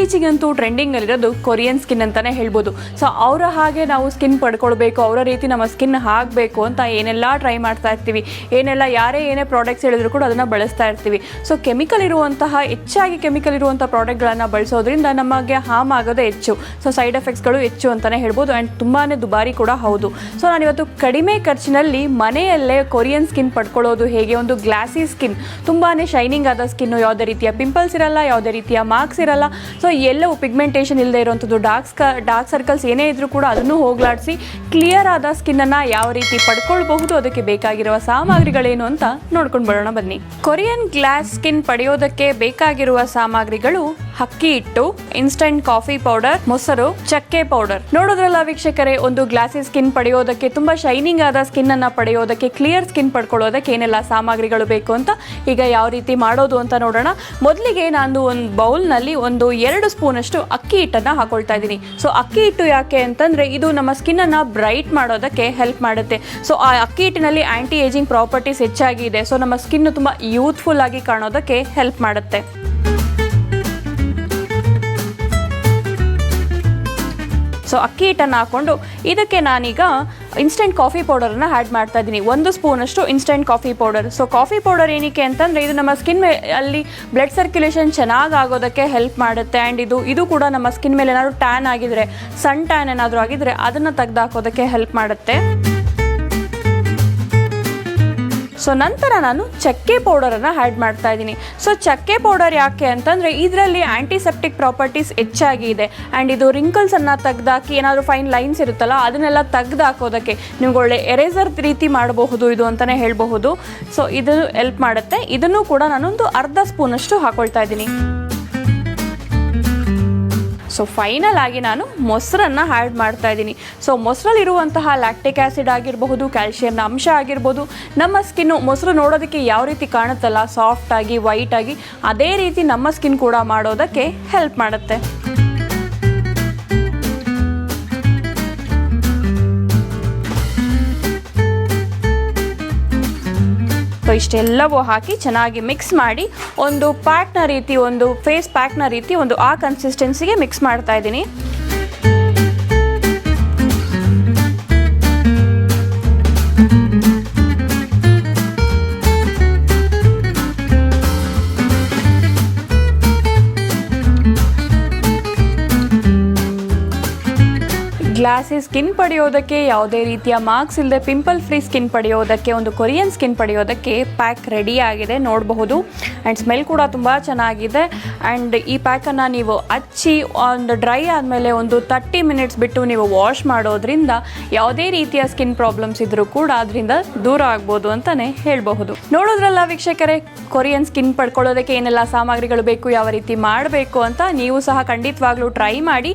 ಇತ್ತೀಚೆಗಂತೂ ಟ್ರೆಂಡಿಂಗಲ್ಲಿರೋದು Korean skin ಅಂತಾನೆ ಹೇಳ್ಬೋದು. So ಅವರ ಹಾಗೆ ನಾವು ಸ್ಕಿನ್ ಪಡ್ಕೊಳ್ಬೇಕು, ಅವರ ರೀತಿ ನಮ್ಮ ಸ್ಕಿನ್ ಆಗಬೇಕು ಅಂತ ಏನೆಲ್ಲ ಟ್ರೈ ಮಾಡ್ತಾ ಇರ್ತೀವಿ, ಏನೆಲ್ಲ ಯಾರೇ ಏನೇ ಪ್ರಾಡಕ್ಟ್ಸ್ ಹೇಳಿದ್ರು ಕೂಡ ಅದನ್ನು ಬಳಸ್ತಾ ಇರ್ತೀವಿ. ಸೊ ಕೆಮಿಕಲ್ ಇರುವಂತಹ, ಹೆಚ್ಚಾಗಿ ಕೆಮಿಕಲ್ ಇರುವಂಥ ಪ್ರಾಡಕ್ಟ್ಗಳನ್ನು ಬಳಸೋದ್ರಿಂದ ನಮಗೆ ಹಾಮ್ ಆಗೋದೇ ಹೆಚ್ಚು. ಸೊ ಸೈಡ್ ಎಫೆಕ್ಟ್ಸ್ಗಳು ಹೆಚ್ಚು ಅಂತಾನೆ ಹೇಳ್ಬೋದು ಆ್ಯಂಡ್ ತುಂಬಾ ದುಬಾರಿ ಕೂಡ ಹೌದು. ಸೊ ನಾನಿವತ್ತು ಕಡಿಮೆ ಖರ್ಚಿನಲ್ಲಿ ಮನೆಯಲ್ಲೇ ಕೊರಿಯನ್ ಸ್ಕಿನ್ ಪಡ್ಕೊಳ್ಳೋದು ಹೇಗೆ? ಒಂದು ಗ್ಲಾಸಿ ಸ್ಕಿನ್ ತುಂಬಾ ಶೈನಿಂಗ್ ಆದ ಸ್ಕಿನ್ನು ಯಾವುದೇ ರೀತಿಯ ಪಿಂಪಲ್ಸ್ ಇರಲ್ಲ, ಯಾವುದೇ ರೀತಿಯ ಮಾರ್ಕ್ಸ್ ಇರಲ್ಲ. ಸೊ ಎಲ್ಲವೂ ಪಿಗ್ಮೆಂಟೇಷನ್ ಇಲ್ಲದೆ ಇರುವಂಥದ್ದು ಡಾರ್ಕ್ ಸ್ಕ ಡಾರ್ಕ್ ಸರ್ಕಲ್ಸ್ ಏನೇ ಇದ್ರೂ ಕೂಡ ಅದನ್ನು ಹೋಗ್ಲಾಡಿಸಿ ಕ್ಲಿಯರ್ ಆದ ಸ್ಕಿನ್ನನ್ನು ಯಾವ ರೀತಿ ಪಡ್ಕೊಳ್ಬಹುದು, ಅದಕ್ಕೆ ಬೇಕಾಗಿರುವ ಸಾಮಗ್ರಿಗಳೇನು ಅಂತ ನೋಡ್ಕೊಂಡು ಬರೋಣ ಬನ್ನಿ. ಕೊರಿಯನ್ ಗ್ಲಾಸ್ ಸ್ಕಿನ್ ಪಡೆಯೋದಕ್ಕೆ ಬೇಕಾಗಿರುವ ಸಾಮಗ್ರಿಗಳು ಅಕ್ಕಿ ಹಿಟ್ಟು ಇನ್ಸ್ಟಂಟ್ ಕಾಫಿ ಪೌಡರ್ ಮೊಸರು, ಚಕ್ಕೆ ಪೌಡರ್ ನೋಡೋದ್ರಲ್ಲ ವೀಕ್ಷಕರೇ, ಒಂದು ಗ್ಲಾಸಿ ಸ್ಕಿನ್ ಪಡೆಯೋದಕ್ಕೆ, ತುಂಬಾ ಶೈನಿಂಗ್ ಆದ ಸ್ಕಿನ್ ಅನ್ನ ಪಡೆಯೋದಕ್ಕೆ ಕ್ಲಿಯರ್ ಸ್ಕಿನ್ ಪಡ್ಕೊಳ್ಳೋದಕ್ಕೆ ಏನೆಲ್ಲ ಸಾಮಗ್ರಿಗಳು ಬೇಕು ಅಂತ ಈಗ ಯಾವ ರೀತಿ ಮಾಡೋದು ಅಂತ ನೋಡೋಣ. ಮೊದಲಿಗೆ ನಾನು ಒಂದು ಬೌಲ್ನಲ್ಲಿ ಒಂದು ಎರಡು ಸ್ಪೂನ್ ಅಷ್ಟು ಅಕ್ಕಿ ಹಿಟ್ಟನ್ನ ಹಾಕೊಳ್ತಾ ಇದ್ದೀನಿ. ಸೊ ಅಕ್ಕಿ ಹಿಟ್ಟು ಯಾಕೆ ಅಂತಂದ್ರೆ, ಇದು ನಮ್ಮ ಸ್ಕಿನ್ ಅನ್ನ ಬ್ರೈಟ್ ಮಾಡೋದಕ್ಕೆ ಹೆಲ್ಪ್ ಮಾಡುತ್ತೆ. ಸೊ ಆ ಅಕ್ಕಿ ಹಿಟ್ಟಿನಲ್ಲಿ ಆಂಟಿ ಏಜಿಂಗ್ ಪ್ರಾಪರ್ಟೀಸ್ ಹೆಚ್ಚಾಗಿದೆ ಸೊ ನಮ್ಮ ಸ್ಕಿನ್ ತುಂಬಾ ಯೂತ್ಫುಲ್ ಆಗಿ ಕಾಣೋದಕ್ಕೆ ಹೆಲ್ಪ್ ಮಾಡುತ್ತೆ. ಸೊ ಅಕ್ಕಿ ಹಿಟ್ಟನ್ನು ಹಾಕ್ಕೊಂಡು ಇದಕ್ಕೆ ನಾನೀಗ ಇನ್ಸ್ಟೆಂಟ್ ಕಾಫಿ ಪೌಡರನ್ನು ಆ್ಯಡ್ ಮಾಡ್ತಾ ಇದ್ದೀನಿ. ಒಂದು ಸ್ಪೂನಷ್ಟು instant coffee powder so coffee powder ಏನಕ್ಕೆ ಅಂತಂದರೆ ಇದು ನಮ್ಮ ಸ್ಕಿನ್ ಅಲ್ಲಿ ಬ್ಲಡ್ ಸರ್ಕ್ಯುಲೇಷನ್ ಚೆನ್ನಾಗಿ ಆಗೋದಕ್ಕೆ ಹೆಲ್ಪ್ ಮಾಡುತ್ತೆ. ಆ್ಯಂಡ್ ಇದು ಇದು ಕೂಡ ನಮ್ಮ ಸ್ಕಿನ್ ಮೇಲೆ ಏನಾದರೂ ಟ್ಯಾನ್ ಆಗಿದ್ರೆ ಸನ್ ಟ್ಯಾನ್ ಏನಾದರೂ ಆಗಿದ್ರೆ ಅದನ್ನು ತೆಗೆದಾಕೋದಕ್ಕೆ ಹೆಲ್ಪ್ ಮಾಡುತ್ತೆ. ಸೊ ನಂತರ ನಾನು ಚಕ್ಕೆ ಪೌಡರನ್ನು ಆ್ಯಡ್ ಮಾಡ್ತಾ ಇದ್ದೀನಿ. ಸೊ ಚಕ್ಕೆ ಪೌಡರ್ ಯಾಕೆ ಅಂತಂದರೆ ಇದರಲ್ಲಿ ಆ್ಯಂಟಿಸೆಪ್ಟಿಕ್ ಪ್ರಾಪರ್ಟೀಸ್ ಹೆಚ್ಚಾಗಿ ಇದೆ. ಆ್ಯಂಡ್ ಇದು ರಿಂಕಲ್ಸನ್ನು ತೆಗ್ದಾಕಿ ಏನಾದರೂ ಫೈನ್ ಲೈನ್ಸ್ ಇರುತ್ತಲ್ಲ, ಅದನ್ನೆಲ್ಲ ತೆಗ್ದು ಹಾಕೋದಕ್ಕೆ ನಿಮ್ಗೆ ಒಳ್ಳೆ ಎರೇಸರ್ ರೀತಿ ಮಾಡಬಹುದು, ಇದು ಅಂತಲೇ ಹೇಳಬಹುದು. ಸೊ ಇದು ಹೆಲ್ಪ್ ಮಾಡುತ್ತೆ. ಇದನ್ನು ಕೂಡ ನಾನೊಂದು ಅರ್ಧ ಸ್ಪೂನಷ್ಟು ಹಾಕೊಳ್ತಾ ಇದ್ದೀನಿ. ಸೊ ಫೈನಲ್ ಆಗಿ ನಾನು ಮೊಸರನ್ನು ಆ್ಯಡ್ ಮಾಡ್ತಾ ಇದ್ದೀನಿ. ಸೊ ಮೊಸರಲ್ಲಿರುವಂತಹ ಲ್ಯಾಕ್ಟಿಕ್ ಆ್ಯಸಿಡ್ ಆಗಿರಬಹುದು ಕ್ಯಾಲ್ಶಿಯಂನ ಅಂಶ ಆಗಿರ್ಬೋದು, ನಮ್ಮ ಸ್ಕಿನ್ನು ಮೊಸರು ನೋಡೋದಕ್ಕೆ ಯಾವ ರೀತಿ ಕಾಣುತ್ತಲ್ಲ ಸಾಫ್ಟಾಗಿ ವೈಟಾಗಿ ಅದೇ ರೀತಿ ನಮ್ಮ ಸ್ಕಿನ್ ಕೂಡ ಮಾಡೋದಕ್ಕೆ ಹೆಲ್ಪ್ ಮಾಡುತ್ತೆ. ಸೊ ಇಷ್ಟೆಲ್ಲವೂ ಹಾಕಿ ಚೆನ್ನಾಗಿ ಮಿಕ್ಸ್ ಮಾಡಿ ಒಂದು ಪ್ಯಾಕ್ನ ರೀತಿ, ಒಂದು ಫೇಸ್ ಪ್ಯಾಕ್ನ ರೀತಿ, ಒಂದು ಆ ಕನ್ಸಿಸ್ಟೆನ್ಸಿಗೆ ಮಿಕ್ಸ್ ಮಾಡ್ತಾ ಇದ್ದೀನಿ. ಗ್ಲಾಸಿ ಸ್ಕಿನ್ ಪಡೆಯೋದಕ್ಕೆ ಯಾವುದೇ ರೀತಿಯ ಮಾರ್ಕ್ಸ್ ಇಲ್ಲದೆ ಪಿಂಪಲ್ ಫ್ರೀ ಸ್ಕಿನ್ ಪಡೆಯೋದಕ್ಕೆ, ಒಂದು ಕೊರಿಯನ್ ಸ್ಕಿನ್ ಪಡೆಯೋದಕ್ಕೆ ಪ್ಯಾಕ್ ರೆಡಿ ಆಗಿದೆ. ನೋಡಬಹುದು. ಆ್ಯಂಡ್ ಸ್ಮೆಲ್ ಕೂಡ ತುಂಬ ಚೆನ್ನಾಗಿದೆ. ಆ್ಯಂಡ್ ಈ ಪ್ಯಾಕನ್ನು ನೀವು ಹಚ್ಚಿ, ಒಂದು ಡ್ರೈ ಆದಮೇಲೆ ಒಂದು ತರ್ಟಿ ಮಿನಿಟ್ಸ್ ಬಿಟ್ಟು ನೀವು ವಾಶ್ ಮಾಡೋದ್ರಿಂದ ಯಾವುದೇ ರೀತಿಯ ಸ್ಕಿನ್ ಪ್ರಾಬ್ಲಮ್ಸ್ ಇದ್ದರೂ ಕೂಡ ಅದರಿಂದ ದೂರ ಆಗ್ಬೋದು ಅಂತಲೇ ಹೇಳಬಹುದು. ನೋಡೋದ್ರಲ್ಲ ವೀಕ್ಷಕರೇ ಕೊರಿಯನ್ ಸ್ಕಿನ್ ಪಡ್ಕೊಳ್ಳೋದಕ್ಕೆ ಏನೆಲ್ಲ ಸಾಮಗ್ರಿಗಳು ಬೇಕು, ಯಾವ ರೀತಿ ಮಾಡಬೇಕು ಅಂತ ನೀವು ಸಹ ಖಂಡಿತವಾಗ್ಲೂ ಟ್ರೈ ಮಾಡಿ.